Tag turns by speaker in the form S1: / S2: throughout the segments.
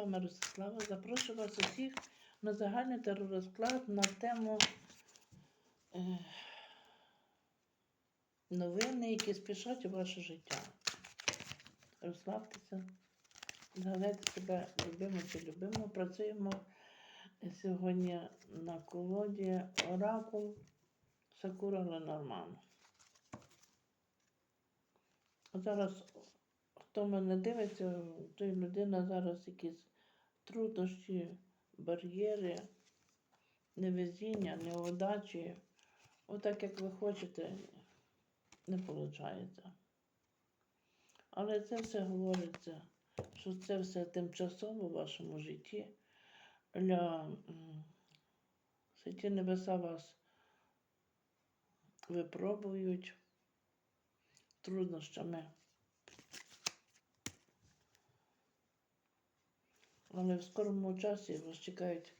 S1: вами Ростислава. Запрошую вас усіх на загальний теророзклад на тему е, новини, які спішать у ваше життя. Розслабтеся, згадайте себе любимо чи любимо. Працюємо сьогодні на колоді Оракул Сакура Ленорман. Зараз, хто мене дивиться, той людина зараз якісь труднощі, бар'єри, невезіння, неудачі. Отак, як ви хочете, не виходить. Але це все говориться, що це все тимчасово в вашому житті. Для святі небеса вас випробують труднощами. Але в скорому часі вас чекають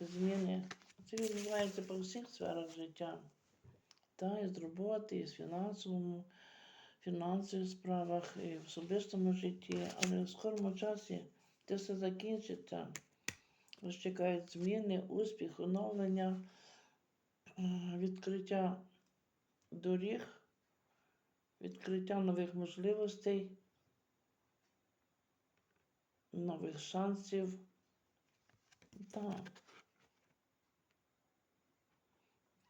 S1: зміни. Це відбувається по всіх сферах життя. Та, і з роботи, і з фінансовому, фінансових справах, і в особистому житті. Але в скорому часі це все закінчиться. Вас чекають зміни, успіх, оновлення, е, відкриття доріг, відкриття нових можливостей, нових шансів. Так.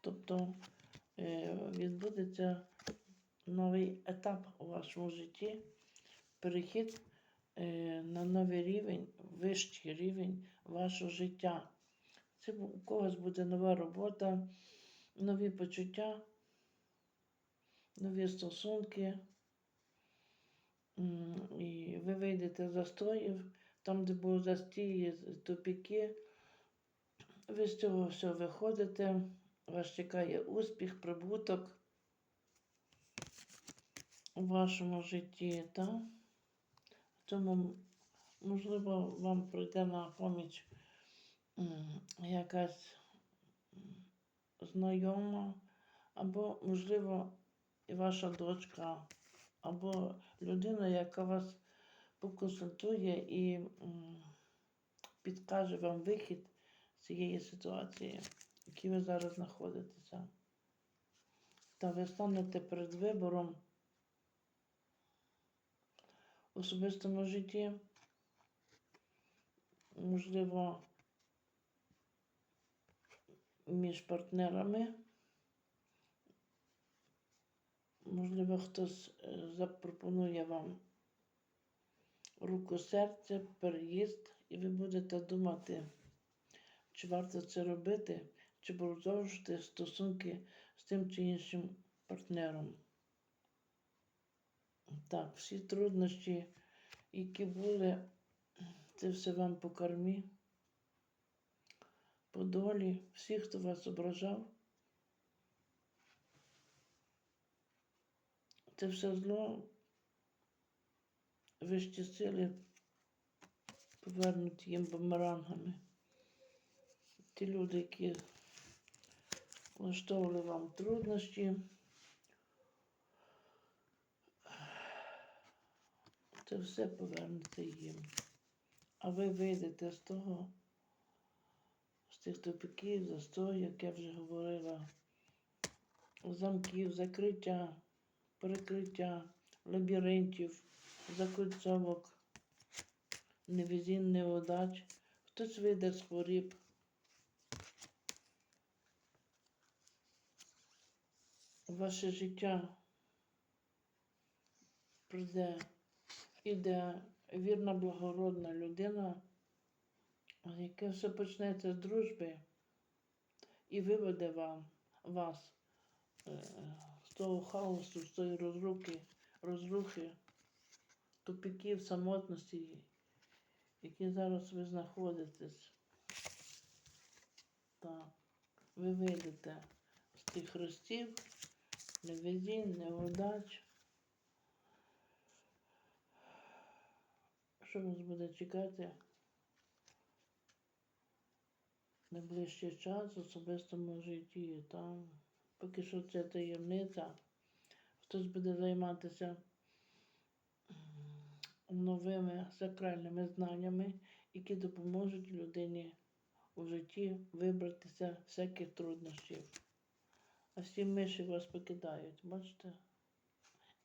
S1: Тобто е, відбудеться новий етап у вашому житті, перехід е, на новий рівень, вищий рівень вашого життя. Це у когось буде нова робота, нові почуття, нові стосунки. І ви вийдете з застоїв, там, де були застії, тупіки. Ви з цього все виходите, вас чекає успіх, прибуток у вашому житті. Та? Тому, можливо, вам прийде на поміч якась знайома, або, можливо, і ваша дочка, або людина, яка вас поконсультує і підкаже вам вихід з цієї ситуації, в якій ви зараз знаходитеся. Та ви станете перед вибором в особистому житті, можливо, між партнерами. Можливо, хтось е, запропонує вам руку серця, переїзд, і ви будете думати, чи варто це робити, чи продовжити стосунки з тим чи іншим партнером. Так, всі труднощі, які були, це все вам по кармі, по долі, всі, хто вас ображав. Це все зло, вищі сили повернуть їм бумерангами. Ті люди, які влаштовували вам труднощі, це все повернеться їм. А ви вийдете з того, з тих тупиків, застоїв, як я вже говорила, замків, закриття, перекриття, лабіринтів, закольцовок, невезін, неудач. Хтось вийде з хворіб. Ваше життя прийде, іде вірна, благородна людина, яке все почнеться з дружби і виведе вам, вас е, того хаосу, з тої розруки, розрухи, тупиків, самотності, які зараз ви знаходитесь. Так, ви вийдете з тих хрестів, невезінь, неудач. Що вас буде чекати? Найближчий час в особистому житті. Там поки що це таємниця. Хтось буде займатися новими сакральними знаннями які допоможуть людині у житті вибратися з всяких труднощів. А всі миші вас покидають, бачите?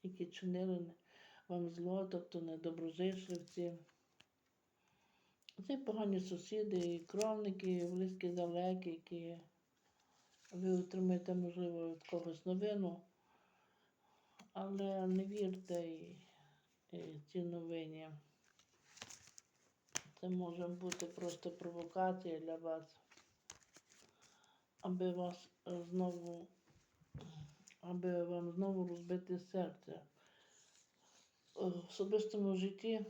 S1: Які чинили вам зло, тобто недоброзичливці. Це погані сусіди, і кровники, близькі далекі, які ви отримаєте, можливо, від когось новину, але не вірте і, і цій новині. Це може бути просто провокація для вас, аби вас знову, аби вам знову розбити серце. В особистому житті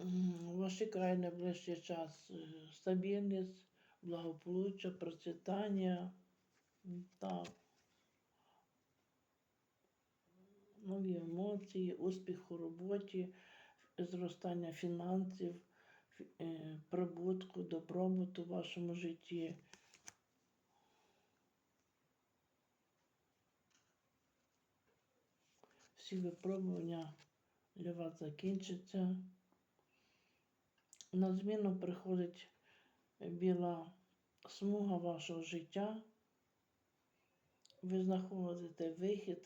S1: вас чекає найближчий час е, стабільність, благополуччя, процвітання. Так. Нові емоції, успіх у роботі, зростання фінансів, е, прибутку, добробуту в вашому житті. Всі випробування для вас закінчаться. На зміну приходить біла смуга вашого життя. Ви знаходите вихід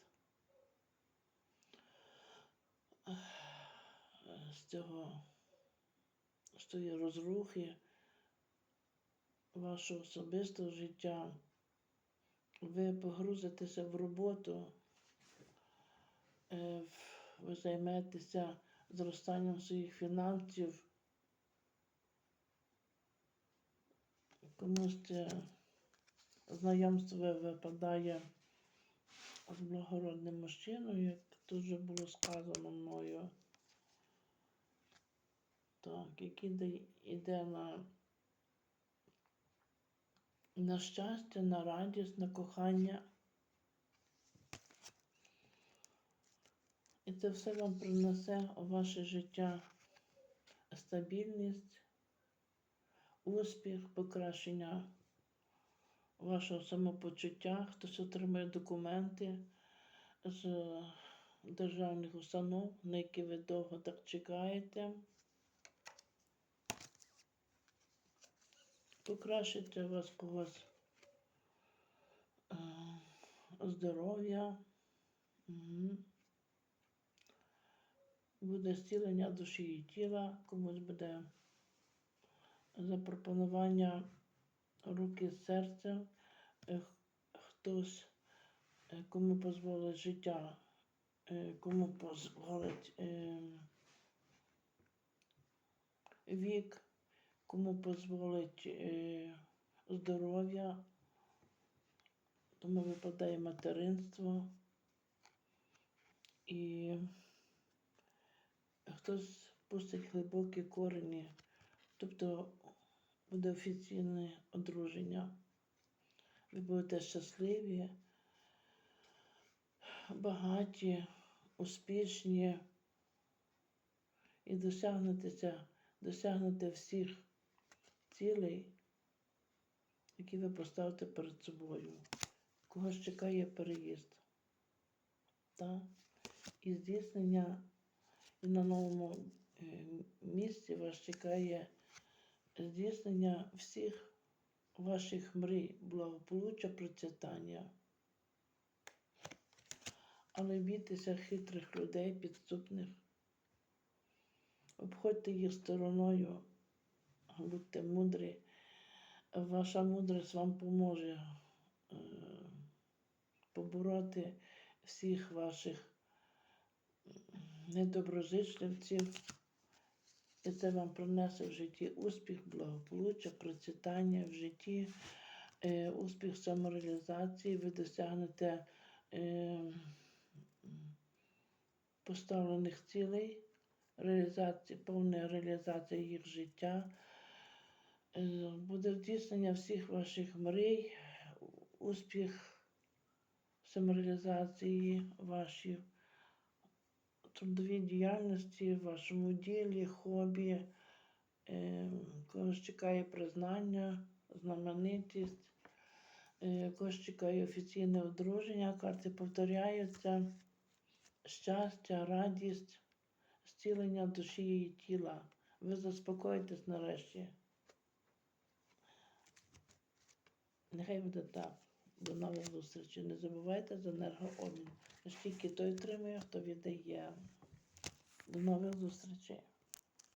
S1: з цього, з тої розрухи вашого особистого життя. Ви погрузитеся в роботу, е, ви займетеся зростанням своїх фінансів. Комусь це знайомство випадає з благородним мужчиною, як тут вже було сказано мною. Так, який йде на, на щастя, на радість, на кохання. І це все вам принесе у ваше життя стабільність, успіх, покращення вашого самопочуття. Хтось отримає документи з державних установ, на які ви довго так чекаєте. Покращиться у вас е, здоров'я. Мгм. Буде зцілення душі і тіла, комусь буде запропонування руки з серцем, е, хтось, е, кому дозволить життя, е, кому дозволить вік, кому дозволить здоров'я, тому випадає материнство. І хтось пустить глибокі корені, тобто буде офіційне одруження. Ви будете щасливі, багаті, успішні і досягнетеся, досягнете всіх цілей, які ви поставите перед собою. Когось чекає переїзд. Так? І здійснення і на новому е, місці вас чекає здійснення всіх ваших мрій, благополуччя, процвітання. Але бійтеся хитрих людей, підступних. Обходьте їх стороною, будьте мудрі. Ваша мудрість вам поможе е, побороти всіх ваших недоброзичливців. І це вам принесе в житті успіх, благополуччя, процвітання в житті, е, успіх самореалізації, ви досягнете е, поставлених цілей, реалізації, повна реалізація їх життя. Е, буде здійснення всіх ваших мрій, успіх самореалізації вашій трудовій діяльності, в вашому ділі, хобі, е, когось чекає признання, знаменитість, е, когось чекає офіційне одруження, карти повторяються, щастя, радість, зцілення душі і тіла. ви заспокоїтесь нарешті. Нехай буде так. До нових зустрічей. Не забувайте за енергообмін. Наскільки той отримує, хто віддає. До нових зустрічей.